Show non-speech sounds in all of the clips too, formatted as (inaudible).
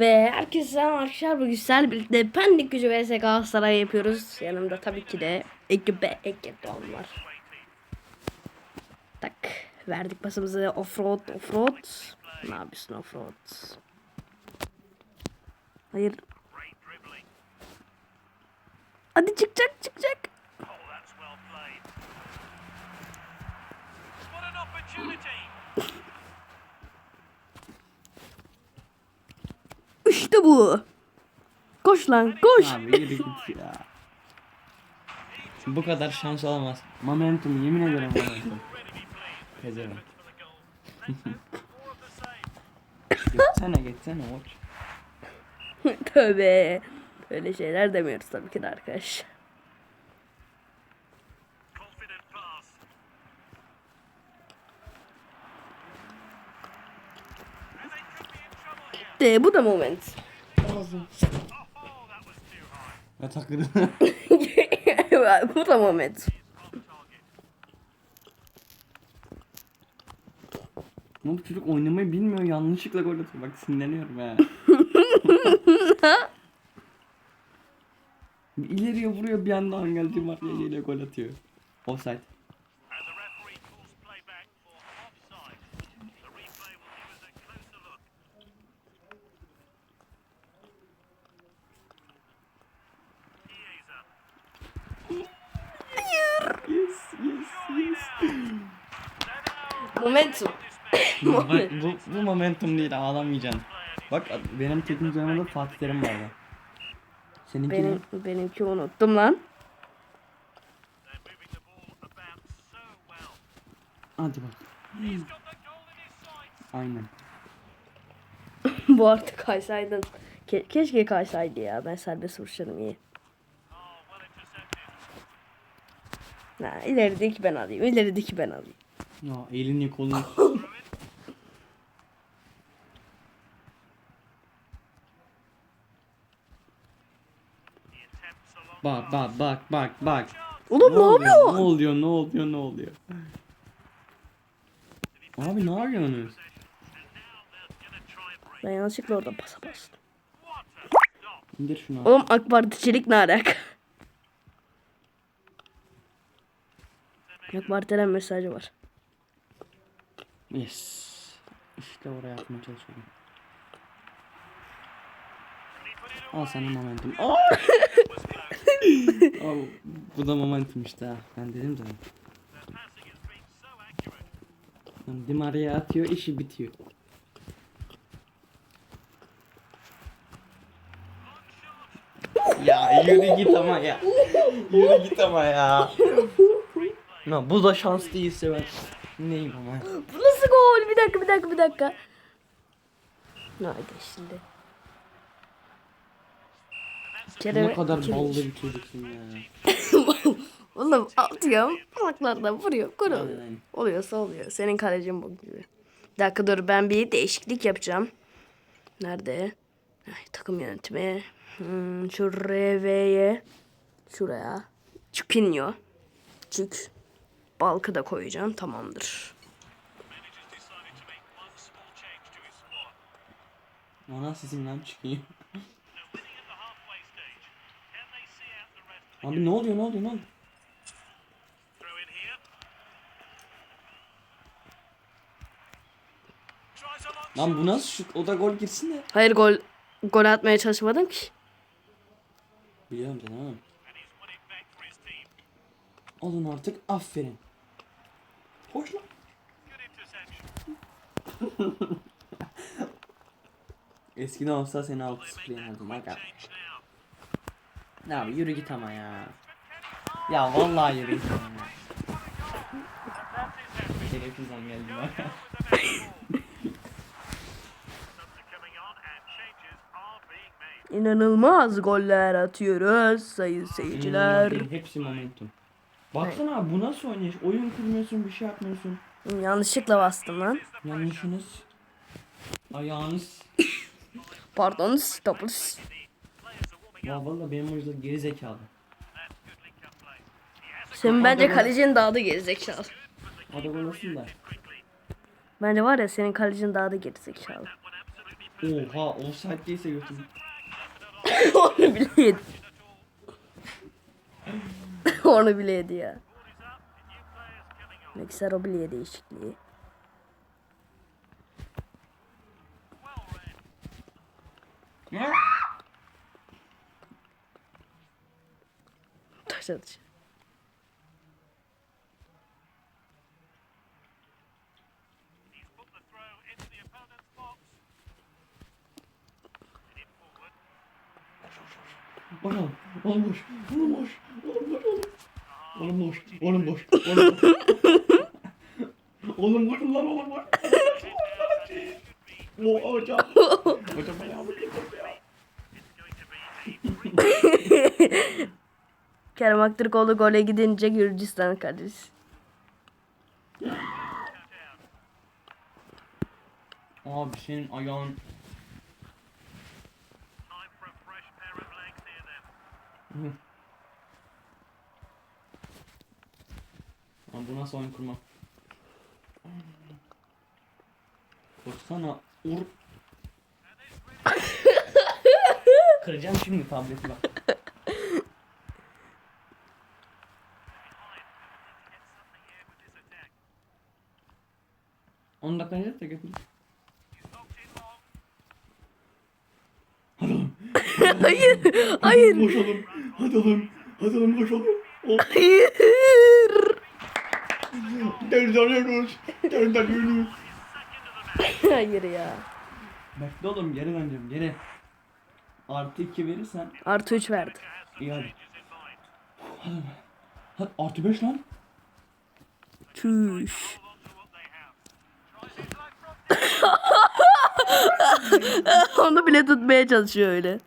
Ve herkese selam arkadaşlar. Bugün sizlerle birlikte Pendik Gücü vs Galatasaray yapıyoruz. Yanımda tabii ki de Ekibe Ekip Doğan var. Tak. Verdik pasımızı offroad offroad. Ne yapıyorsun offroad? Hayır. Hadi çıkacak çıkacak. Oh, İşte bu. Koş lan koş. Abi yürü git ya. Bu kadar şans olamaz. Momentum yemin ederim momentum. Pezevenk. (laughs) geçsene geçsene watch. Tövbe. Böyle şeyler demiyoruz tabii ki de arkadaş. De bu da moment. High. Ya takıldı. bu da. Ama bu çocuk oynamayı bilmiyor yanlışlıkla gol atıyor. Bak sinirleniyorum (laughs) bir ileriye vuruyor bir anda Angel Di Maria geliyor gol atıyor. Offside. Bu, momentum değil ağlamayacaksın. Bak benim teknik zamanında Fatih Terim vardı. Seninki Benim benimki unuttum lan. Hadi bak. Aynen. (laughs) bu artık kaysaydın. Ke- keşke kaysaydı ya. Ben serbest vuruşlarım iyi. Ha, ilerideki ben alayım. İlerideki ben alayım. Ya elini kolunu. (laughs) He attempts a long bak bak bak bak bak. Oğlum ne? Ne yapıyor? oluyor? Ne oluyor? Ne oluyor? Abi ne yapıyorsunuz? Ben yanlışlıkla orada pasa bastım. İndir şunu. Oğlum AK Partiçilik ne alaka? AK Parti'den mesajı var. Yes. İşte oraya atmaya çalışıyorum. Al sana momentum. Aa! (laughs) Abi, bu da momentum işte ha. Ben dedim accurate. Yani Di Maria atıyor işi bitiyor. Ya yürü git ama ya. Yürü git ama ya. Ya bu da şans değilse ben neyim ama. Bu nasıl gol? Bir dakika bir dakika bir dakika. Haydi şimdi. Kerem, Ne kadar Kerem- ballı bir çocuksun ya. (laughs) Oğlum atıyorum. Kulaklardan vuruyor. Gol oluyor. Aynen. Oluyorsa oluyor. Senin kalecin bu gibi. Bir dakika dur ben bir değişiklik yapacağım. Nerede? Ay, takım yönetimi. Hmm, şu RV'ye. Şuraya. Çupinyo. Çük. Balkı da koyacağım. Tamamdır. Manager's decided to make one Abi ne oluyor ne oluyor ne oluyor? Lan bu nasıl şut? O da gol girsin de. Hayır gol gol atmaya çalışmadım ki. Biliyorum canım. Alın artık aferin. Hoş lan. (laughs) Eskiden olsa seni 6-0 Make that yenerdim. Bak Ya abi yürü git ama ya. Ya vallahi yürü git ama ya. Şerefsizden geldim made. İnanılmaz goller atıyoruz sayın seyirciler. Hepsi momentum. Baksana abi bu nasıl oynayış? Oyun kurmuyorsun bir şey yapmıyorsun. Yanlışlıkla bastım lan. Yanlışınız. Ayağınız. Pardon stoppers. Ya valla benim oyuncular geri zekalı. Senin bence Adamı- kalecin daha da gerizekalı. Hadi gol olsun da. Bence var ya senin kalecin daha da gerizekalı. Oha offside değilse götüm. (laughs) Onu bile yedi. (laughs) Onu bile yedi ya. Mikser o bile yedi değişikliği. Forward. Bakalım. Oğlum boş. Oğlum boş. Oğlum boş oğlum. Boş. Oğlum boş. Oğlum boş. Oğlum boş lan oğlum boş. O hocam. Hocam ben yağmur getirdim ya. (laughs) Kerem Aktürkoğlu gole gidince Gürcistan kalecisi. Abi senin ayağın. Lan bu nasıl oyun kurma? Koşsana ur. Kıracağım şimdi tableti bak. On dakika ne de götür. hayır, hayır, Boş olun. Hadi oğlum. Hadi oğlum boş olun. Oh. hayır. Derden Yunus. Derden. Hayır ya. Bekle oğlum geri döneceğim geri. Artı 2 verirsen Artı 3 verdi. iyi hadi. Hadi. Hadi artı 5 lan. Çüş. (laughs) Onu bile tutmaya çalışıyor öyle.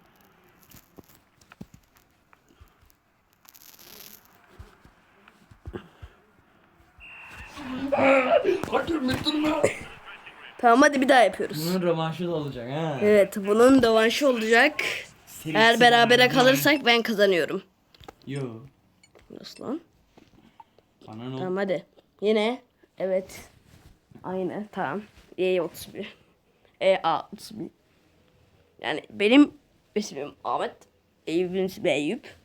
Tamam hadi bir daha yapıyoruz. Bunun rövanşı da olacak ha. Evet bunun rövanşı olacak. Eğer berabere kalırsak ben kazanıyorum. Yo. Nasıl lan? Bana ne? Tamam hadi. Yine. Evet. Aynı. Tamam. E 31. E A 31. Yani benim ismim Ahmet. Eyüp'ün ismi Eyüp.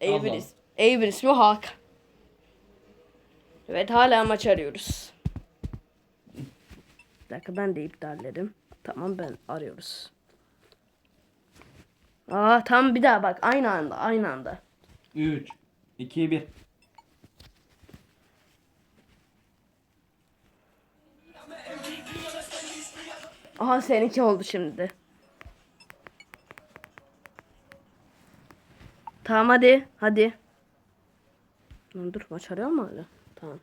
Eyüp'ün Allah. is Eyüp'ün ismi Hakan. Evet hala maç arıyoruz. Bir dakika ben de iptallerim. Tamam ben arıyoruz. Aa tam bir daha bak aynı anda aynı anda. 3 2 1 Aha seninki oldu şimdi. Tamam hadi. Hadi. Lan dur maç arıyor mu hala? Tamam.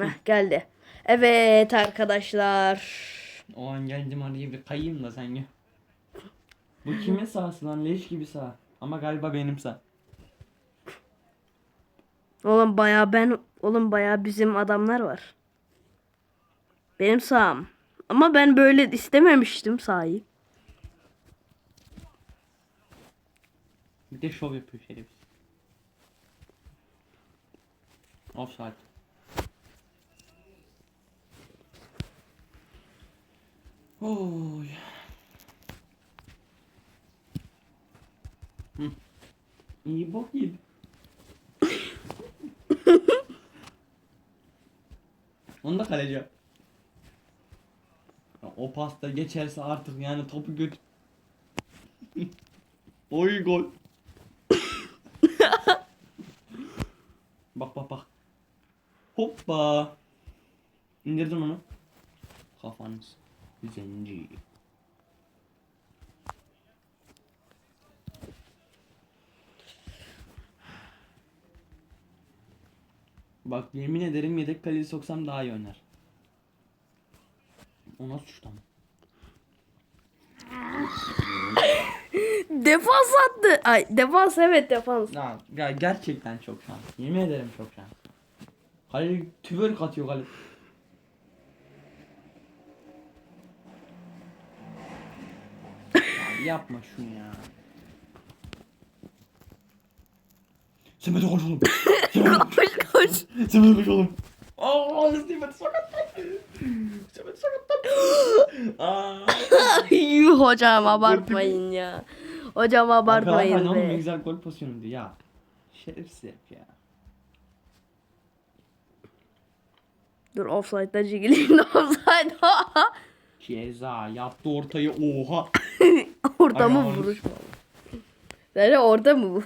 Heh, geldi. Evet arkadaşlar. O an geldim hadi bir kayayım da sen gel. Bu kimin sahası lan leş gibi sağ. Ama galiba benim sağ. Oğlum baya ben oğlum baya bizim adamlar var. Benim sağım. Ama ben böyle istememiştim sahayı. Bir de şov yapıyor şerefsiz. Offside. Oy. Hı. İyi bok yedi. (laughs) Onu da kaleci. yap. O pasta geçerse artık yani topu göt. (laughs) Oy gol. bak bak bak. Hoppa. İndirdim onu. Kafanız. Zenci. Bak yemin ederim yedek kaleci soksam daha iyi oynar. O nasıl ama? Defans attı. Ay defans evet defans. Ya, ya gerçekten çok şans. Yemin ederim çok şans. Kaleci tüvörk atıyor. Ya yapma şunu ya. Semet'e koş oğlum. (laughs) Semet'e koş. Koş koş. Semet'e koş oğlum. Aa, Semet'e sakat. Semet sakatlandı. Aa. Yuh hocam abartmayın ya. Hocam abartmayın Arkadan oğlum ne be. güzel gol pozisyonuydu ya. Şerefsiz herif ya. Dur offside'da çekileyim de offside. (laughs) Ceza yaptı ortayı oha. (laughs) orta mı vuruş mu? Sence orta mı bu?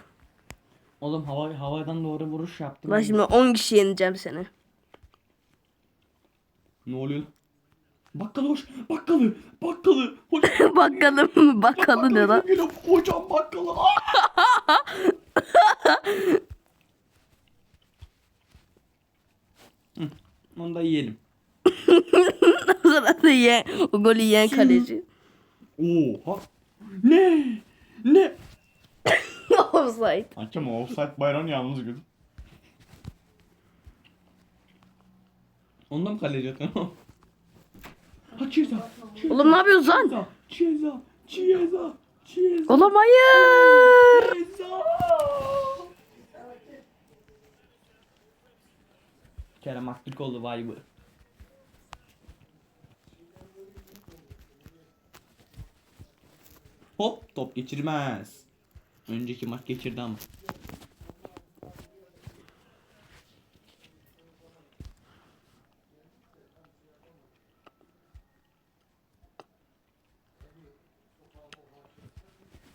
Oğlum hava havadan doğru vuruş yaptım. Bak şimdi 10 kişi yeneceğim seni. Ne oluyor? lan? Bakkalı hoş. Bakkalı. Bakkalı. Hocam. (laughs) bakalım mı? Bakalım ne lan? Geliyor. Hocam bakkalı. Aa! (laughs) Hı, Onu da yiyelim. (laughs) O sırada ye. O golü yiyen kaleci. Oha. Ne? Ne? Offside. Hakem o offside bayrağını yalnız Ondan mı kaleci atıyor? Ha ceza, Oğlum ne yapıyorsun lan? Ceza. Ceza. Ceza. Ceza. Oğlum hayır. Ceza. Kerem Aktürkoğlu vibe'ı. Hop top geçirmez. Önceki maç geçirdi ama.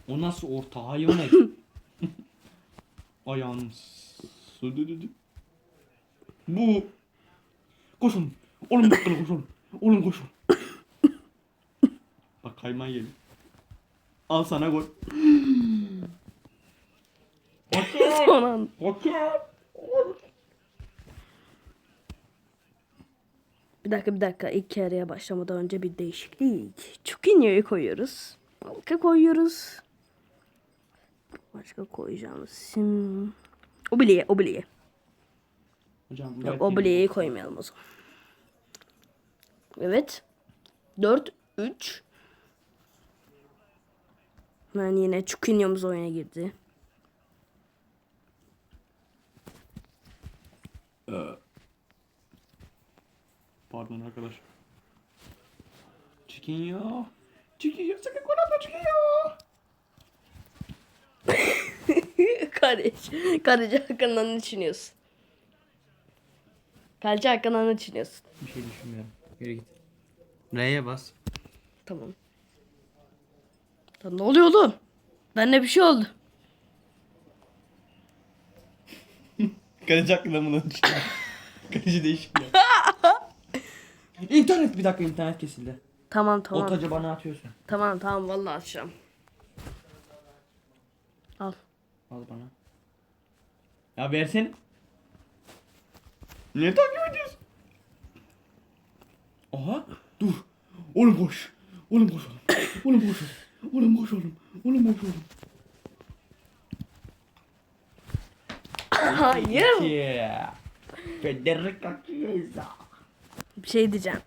O nasıl orta hayvan? (laughs) Ayağını su dedi. Bu. Koşun. Oğlum bakalım koşun. Oğlum koşun. Bak kayman geliyor. Al sana gol. Son an. Bir dakika bir dakika. İlk yarıya başlamadan önce bir değişiklik. Çukinyo'yu koyuyoruz. Balka koyuyoruz. Başka koyacağımız sim. Obliye, Obliye. Hocam Yok, Obliye'yi koymayalım o zaman. Evet. 4 3 Ben yine Çukinyo'muz oyuna girdi. Pardon arkadaş. Çıkıyor. Çıkıyor. Sakın atma çıkıyor. (laughs) Kaleci. Kaleci hakkında ne düşünüyorsun? Kaleci hakkında ne düşünüyorsun? Bir şey düşünmüyorum. Yürü git. R'ye bas. Tamam. Lan ne oluyor oğlum? Bende bir şey oldu. Kaleci hakkında bunu düşünüyorum. (laughs) Kaleci değişik ya. (laughs) internet bir dakika internet kesildi. Tamam tamam. Otacı bana atıyorsun. Tamam tamam vallahi açacağım. Al. Al bana. Ya versene. Niye takip ediyorsun? Aha dur. Oğlum koş. Oğlum koş oğlum. Oğlum koş oğlum. Oğlum koş oğlum. Oğlum koş oğlum. Hayır. Yeah. Federica Chiesa. Bir şey diyeceğim.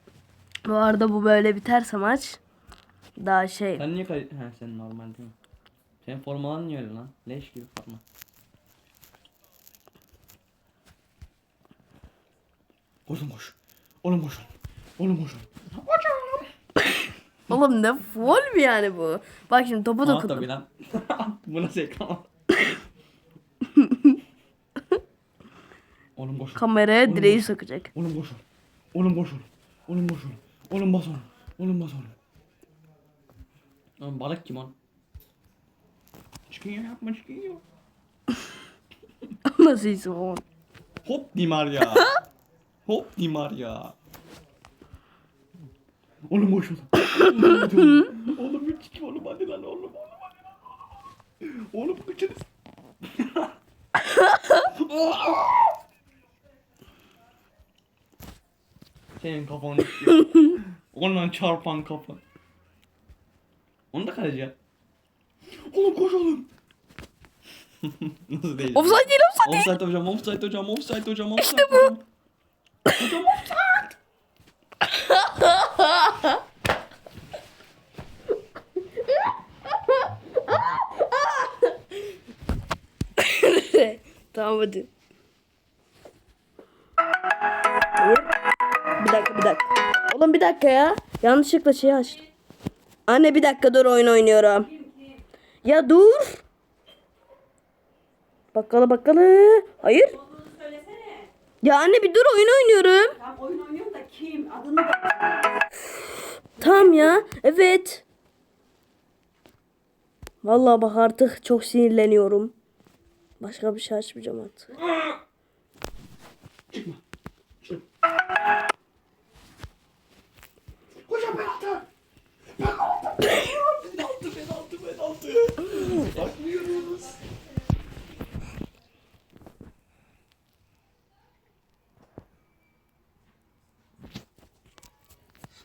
Bu arada bu böyle biterse maç daha şey Sen niye kay... Ha sen normal değil mi? Senin formaların niye öyle lan? Leş gibi forma. Oğlum koş. Oğlum koş. Oğlum koş. Hocam. (coughs) Oğlum ne foul mu yani bu? Bak şimdi topu Aa dokundum. tabii lan. (laughs) Bu nasıl ekran? Oğlum koş. Kameraya direği sokacak. Oğlum koş. Oğlum koş. Oğlum koş. Oğlum bas oğlum. Oğlum bas oğlum. Oğlum balık kim on? Çıkıyor yapma çıkıyor. (laughs) Nasıl isim o? Hop Dimar ya. (laughs) Hop Dimar ya. Oğlum boş oğlum. (laughs) Oğlum, oğlum bir çık oğlum hadi lan oğlum oğlum hadi lan oğlum. Oğlum kaçırız. (laughs) Senin kafanı istiyor. Ondan çarpan kafa. Onu da kaleci yap. Oğlum koş oğlum. (laughs) Nasıl değil? Offside değil offside değil. Offside hocam, offside hocam, offside hocam, offside İşte bu. Hocam offside. (laughs) tamam hadi. Bir dakika bir dakika. Oğlum bir dakika ya. Yanlışlıkla şeyi açtım. Anne bir dakika dur oyun oynuyorum. Ya dur. Bakkalı bakkalı. Hayır. Ya anne bir dur oyun oynuyorum. Tam oyun oynuyorum da kim? Adını da... Tamam ya. Evet. Vallahi bak artık çok sinirleniyorum. Başka bir şey açmayacağım artık. Hocam penaltı. Penaltı. Penaltı penaltı penaltı. Bakmıyoruz.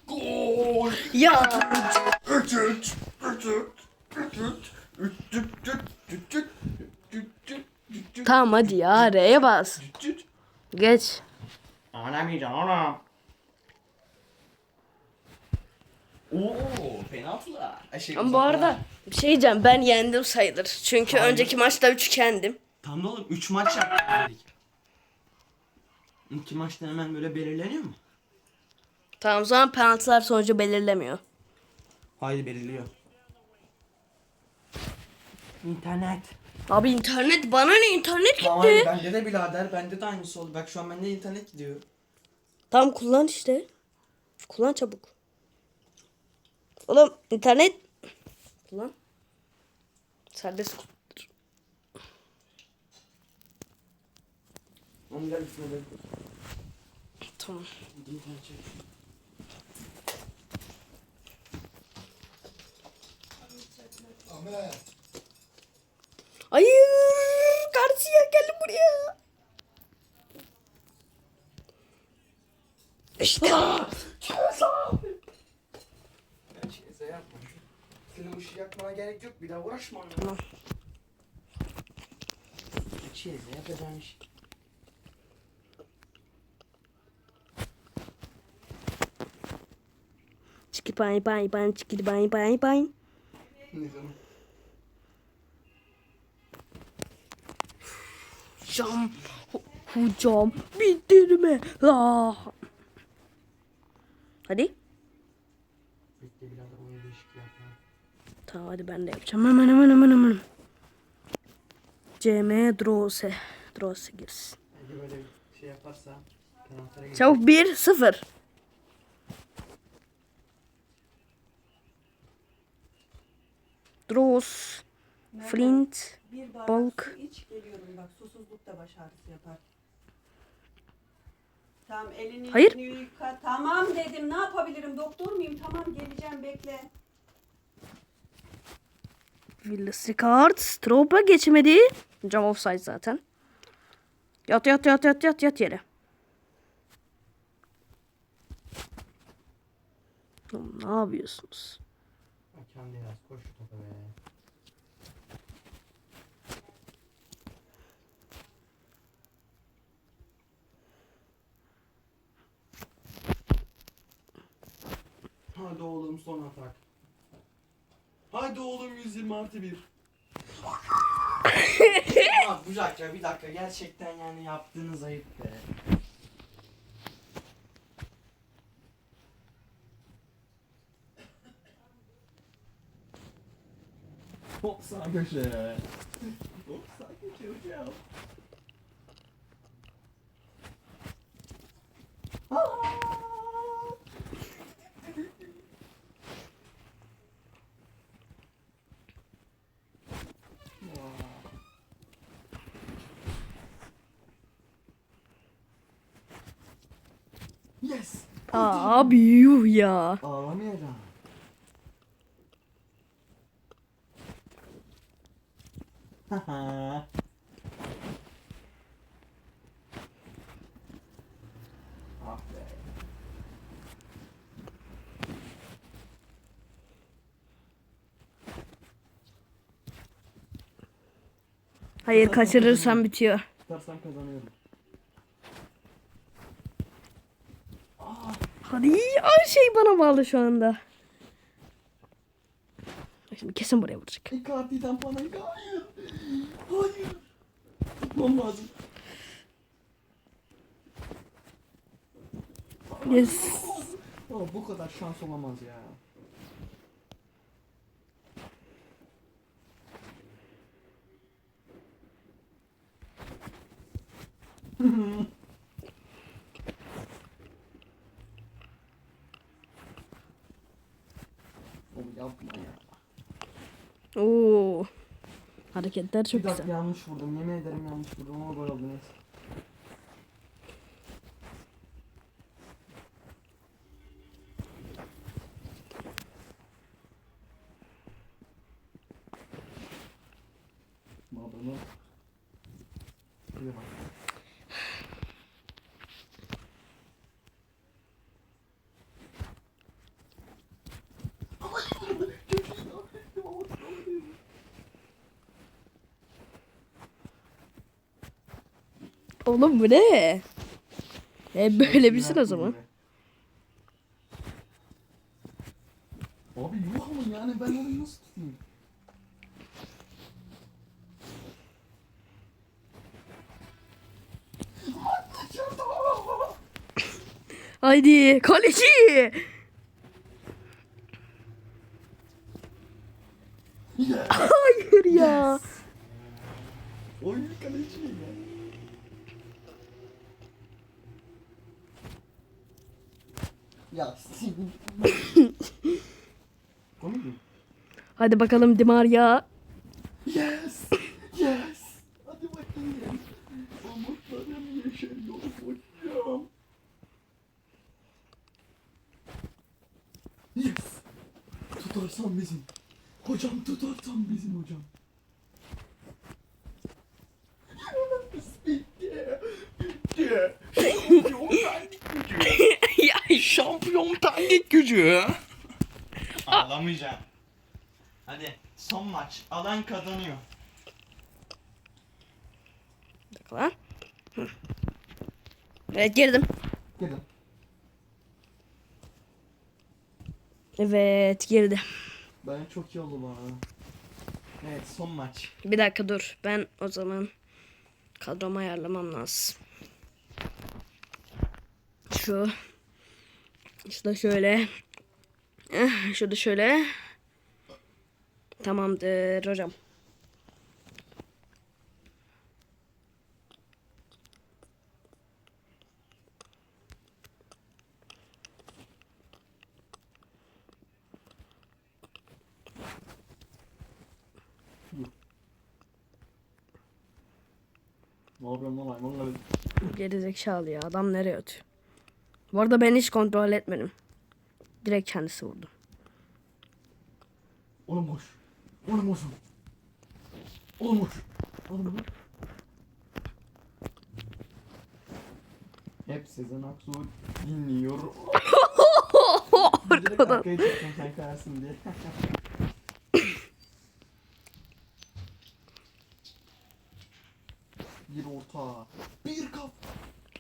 Gol. Ya. Tamam hadi ya. R'ye bas. Geç. Ağlamayacağım anam. Oo penaltılar. Ay, Şey, Ama bu arada bir şey diyeceğim. Ben yendim sayılır. Çünkü önceki maçta 3 yendim. Tam da oğlum 3 maç yaptık. İki maçtan hemen böyle belirleniyor mu? Tamam o zaman penaltılar sonucu belirlemiyor. Hayır belirliyor. İnternet. Abi internet bana ne internet gitti. Tamam abi, bende de birader bende de aynısı oldu. Bak şu an bende internet gidiyor. Tamam kullan işte. Kullan çabuk. Oğlum internet. Kullan. Serbest kullan. Onu gel üstüne de. Tamam. İnternet çek. Hayır. Karşıya gelin buraya. İşte. Şeyse yapma. Senin ışığı yakmana gerek yok. Bir daha uğraşma. Tamam. Şeyse yapacağım iş. Çiki pay pay pay çiki pay pay pay. Ne zaman? Hocam. Hocam bitirme. La. Hadi. Değişikliği yapma. Tamam hadi ben de yapacağım. Hemen hemen hemen hemen. CM Drose. Drose girsin. Hadi böyle şey. Çabuk 1 0. Dross. Flint. Bir bardak Balık. su iç geliyorum bak susuzluk da baş ağrısı yapar. Tamam elini Hayır. yüzünü yıka. Tamam dedim ne yapabilirim doktor muyum? Tamam geleceğim bekle. Villas Ricard. Stropa geçmedi. Hocam offside zaten. Yat yat yat yat yat yat yere. Oğlum, ne yapıyorsunuz? Kendi yaz koş şu topa be. Hadi oğlum son atak. Hadi oğlum 120 artı 1. Abi (laughs) bir dakika bir dakika gerçekten yani yaptığınız ayıp be. Hop sağ köşe. Hop sağ köşe hocam. Yes. Aa, abi yuh ya. Ağlamayacağım. Haha. ah. Hayır kaçırırsam bitiyor. Tutarsam kazanıyorum. Hadi her şey bana bağlı şu anda. Şimdi kesin buraya vuracak. Icardi'den bana hayır. Hayır. Tutmam lazım. Yes. Ya bu kadar şans olamaz ya. Yapma ya. Oo. Hareketler çok Bir güzel. yanlış vurdum. Yemin ederim yanlış vurdum ama gol oldu neyse. Babamı. Bir bak. Oğlum bu ne? E böyle bilsin o zaman. Abi yuh ama yani ben onu nasıl tutayım? Haydi kaleci. Yes. Hayır ya. Oyun kaleci ya. Ya senin. Komik mi? Hadi bakalım Di Maria. Yes! Yes! Hadi bakayım. Umutlarım yeşeriyor hocam. Yes! Tutarsan bizim. Hocam tutarsan bizim hocam. Bitti. Bitti. Şampiyon bendik gücü. ya Şampiyon bendik gücü. Ağlamayacağım. Hadi son maç. Alan kazanıyor. Hı. Evet girdim. Gelin. Evet girdi. Ben çok iyi oldu bana. Evet son maç. Bir dakika dur. Ben o zaman kadromu ayarlamam lazım. Şu. Şu da şöyle. Eh, Şu da şöyle. Tamamdır hocam. Gerizekalı ya. Adam nereye atıyor? Bu arada ben hiç kontrol etmedim. Direkt kendisi vurdu. Oğlum boş. Oğlum boş. Oğlum boş. Oğlum boş. Hep Sezen Aksu dinliyor. Direkt arkaya çektim sen kayarsın diye. (laughs) Bir orta. Bir kap.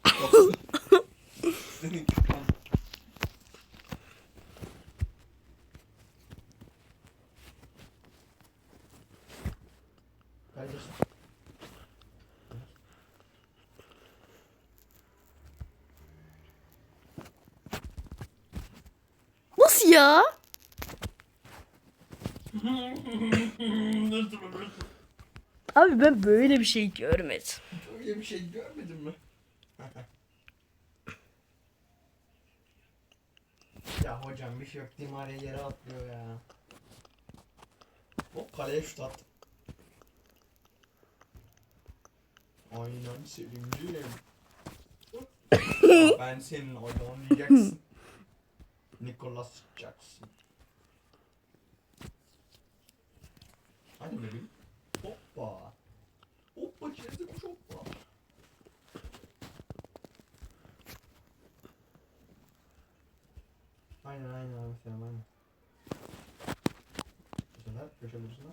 (laughs) Senin kafan. Kardeşim. Nasıl ya? (laughs) Abi ben böyle bir şey görmedim. Öyle bir şey görmedin mi? (laughs) ya hocam bir şey yok. Dimare yere atlıyor ya. Hop kaleye şut attı. Aynen Selimciğim. (laughs) ben senin oynayacaksın. Nicholas Jackson. Hadi bebeğim. Hoppa. Hoppa çizdi kuş hoppa. Aynen aynen abi sen aynen. Bu sefer köşe vuruşuna.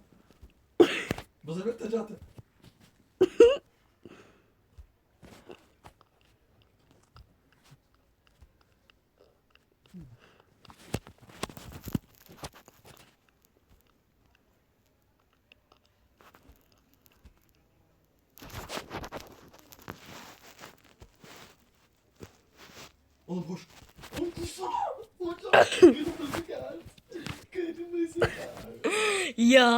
Bu sefer taca atı. (laughs) Oğlum koş. Oğlum koşsana. Hocam kırmızı kart. Kırmızı kart. Ya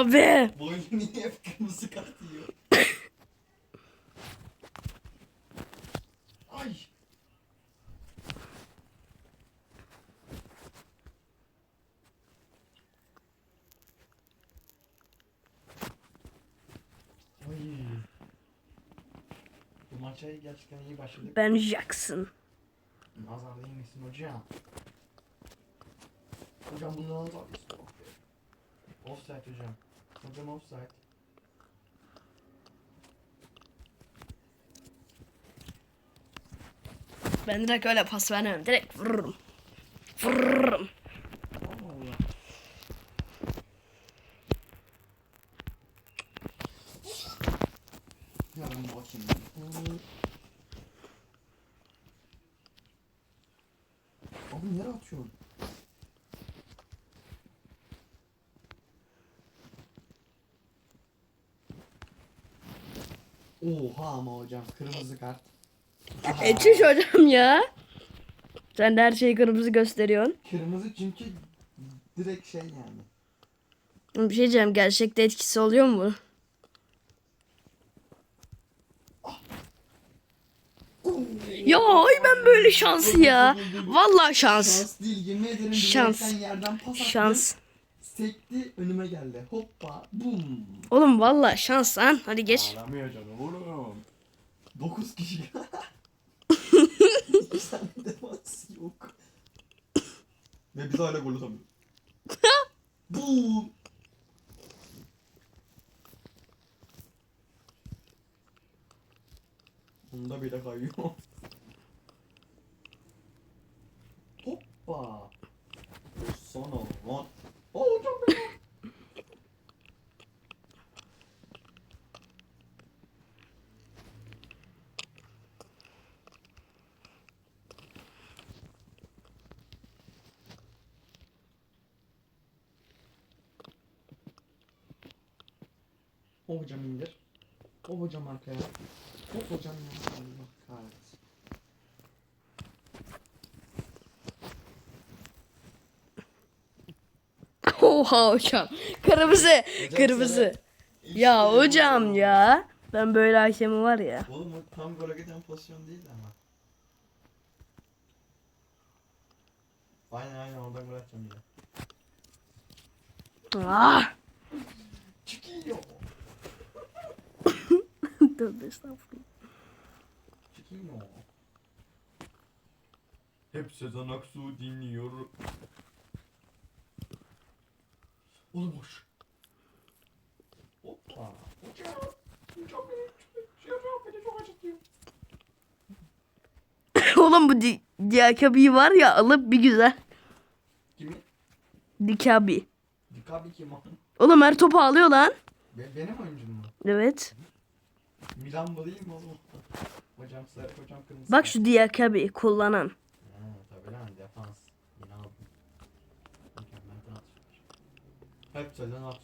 abi. Bu oyun niye hep kırmızı kart yiyor? Ay. Ay. Bu maça gerçekten iyi başladık. Ben Jackson. Değmesin hocam. Hocam bundan değmesin. Offside hocam. Hocam offside. Ben direkt öyle pas vermem. Direkt vururum. Vururum. Ya ben bakayım. Atıyorsun? Oha ama hocam kırmızı kart. Aha. Hocam ya. Sen de her şeyi kırmızı gösteriyorsun. Kırmızı çünkü direkt şey yani. Bir şey diyeceğim. Gerçekte etkisi oluyor mu? Ya ben böyle şansı ya. Vallahi şans. Şans değil yemin ederim Şans. direkten yerden pas attım. Şans. Sekti önüme geldi. Hoppa bum. Oğlum vallahi şans lan. Hadi geç. Ağlamıyor canım oğlum. 9 kişi. İki tane defans yok. Ve biz hala gol atamıyoruz. (laughs) bum. Bunda bile kayıyor. Hoppa. Son lan. Aa hocam benim. Hop hocam indir. Hop hocam arkaya. Hop hocam ya. Allah kahretsin. Oha hocam. Kırmızı. Kırmızı. Ya hocam ya. Ben böyle hakemi var ya. Oğlum o tam gole giden pozisyon değildi ama. Aynen aynen oradan gol atacağım yine. Ah. Çıkıyor. (laughs) Tövbe estağfurullah. Çıkıyor. Hep Sezen Aksu dinliyor. Oğlum hoş. Hoppa. Hocam. Hocam beni şey çok acıtıyor. (coughs) Oğlum bu di Dikabi var ya alıp bir güzel. Kimi? Dikabi. Dikabi kim o? Oğlum her topu alıyor lan. Be- benim oyuncum mu? Evet. Milan bu değil mi oğlum? Hocam sarı, hocam kırmızı. Bak şu Dikabi kullanan. Ha, tabii lan defans. Yine Hep Sezen Aksu.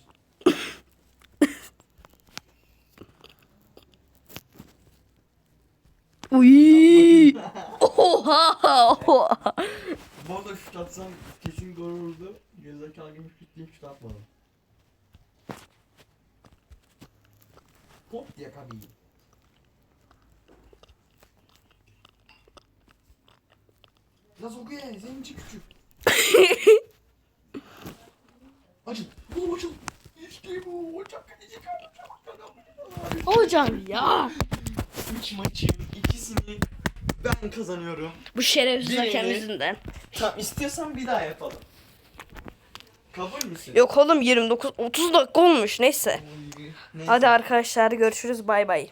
(coughs) Uy. Oha. Oha. Bu arada şut atsam kesin gol olurdu. Gerizekalı gibi şut deyip şut atmadım. Hop diye kabi. Biraz oku ya, senin için küçük. (coughs) Açıl, oğlum açıl. İşte bu, hocam kaleci kaldı. Hocam ya. Üç maçın ikisini ben kazanıyorum. Bu şerefsiz Birini- hakem yüzünden. Tamam istiyorsan bir daha yapalım. Kabul müsün? Yok oğlum 29 30 dakika olmuş neyse. Neyse. Hadi arkadaşlar görüşürüz bay bay.